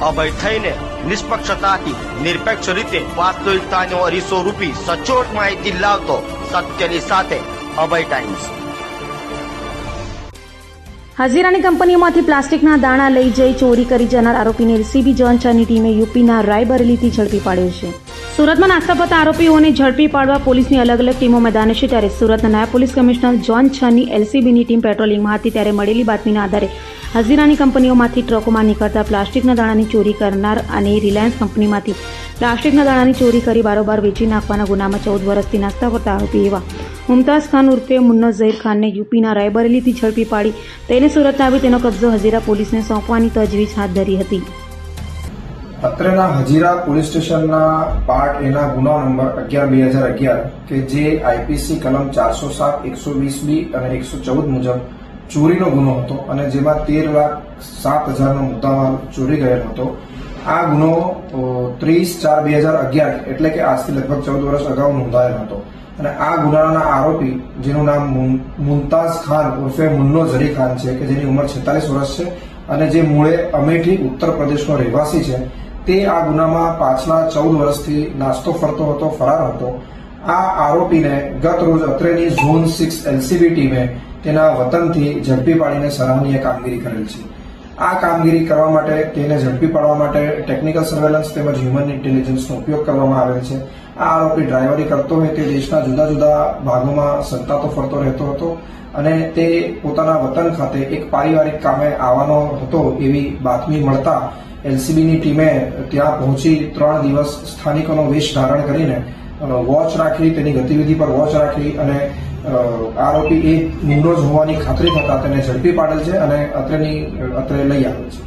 અભય થઈને નિષ્પક્ષતાથી, નિરપેક્ષ રીતે વાસ્તવિકતાનો અરીસો રૂપી સચોટ માહિતી લાવતો સત્યની સાથે અભય ટાઈમ્સ હઝીરાની કંપનીઓમાંથી પ્લાસ્ટિકના દાણા લઈ જઈ ચોરી કરી જનાર આરોપીને સીબી જોન ટીમે યુપીના રાયબરેલીથી ઝડપી પાડ્યો છે. સુરતમાં નાસ્તા પતા આરોપીઓને ઝડપી પાડવા પોલીસની અલગ અલગ ટીમો મેદાને છે ત્યારે સુરતના નાયબ પોલીસ કમિશનર જોન છની એલસીબીની ટીમ પેટ્રોલિંગમાં હતી ત્યારે મળેલી બાતમીના આધારે હઝીરાની કંપનીઓમાંથી ટ્રકોમાં નીકળતા પ્લાસ્ટિકના દાણાની ચોરી કરનાર અને રિલાયન્સ કંપનીમાંથી પ્લાસ્ટિકના દાણાની ચોરી કરી બારોબાર વેચી નાખવાના ગુનામાં ચૌદ વર્ષથી નાસ્તા પડતા આરોપી એવા મુમતાઝ ખાન ઉર્ફે મુન્નો ઝહીર ખાનને યુપીના રાયબરેલીથી ઝડપી પાડી તેને સુરત આવી તેનો કબજો હઝીરા પોલીસને સોંપવાની તજવીજ હાથ ધરી હતી. અત્રેના હજીરા પોલીસ સ્ટેશનના પાર્ટ એના ગુનો નંબર અગિયાર, બે હજાર અગિયાર કે જે આઈપીસી કલમ ચારસો સાત, એકસો વીસ બી અને એકસો ચૌદ મુજબ ચોરીનો ગુનો હતો અને જેમાં તેર લાખ સાત હજારનો મુદ્દામાલ ચોરી ગયેલ હતો. આ ગુનો ત્રીસ ચાર, બે હજાર અગિયાર એટલે કે આજથી લગભગ ચૌદ વર્ષ અગાઉ નોંધાયેલો હતો. અને આ ગુનાના આરોપી, જેનું નામ મુમ- મુમતાઝ ખાન ઉર્ફે મુન્નો ઝરી ખાન છે, કે જેની ઉંમર છેતાલીસ વર્ષ છે અને જે મૂળે અમેઠી ઉત્તર પ્રદેશનો રહેવાસી છે તે આ ગુનામાં પાછલા ચૌદ વર્ષથી નાસ્તો ફરતો હતો, ફરાર હતો. આ આરોપીને ગત રોજ અત્રેની ઝોન સિક્સ એલસીબી ટીમે તેના વતનથી ઝડપી પાડીને સરાહનીય કામગીરી કરેલ છે. આ કામગીરી કરવા માટે તેને ઝડપી પાડવા માટે ટેકનિકલ સર્વેલન્સ તેમજ હ્યુમન ઇન્ટેલિજન્સનો ઉપયોગ કરવામાં આવેલ છે. આ આરોપી ડ્રાઈવરી કરતો હોય તે દેશના જુદા જુદા ભાગોમાં સંતાતો ફરતો રહેતો હતો અને તે પોતાના વતન ખાતે એક પારિવારિક કામે આવવાનો હતો એવી બાતમી મળતા એલસીબીની ટીમે ત્યાં પહોંચી ત્રણ દિવસ સ્થાનિકોનો વેશ ધારણ કરીને વોચ રાખી, તેની ગતિવિધિ પર વોચ રાખી અને આરોપી એ નિમ્રોઝ હોવાની ખાતરી થતા તેને ઝડપી પાડેલ છે અને અત્રેની, અત્રે લઈ આવેલ છે.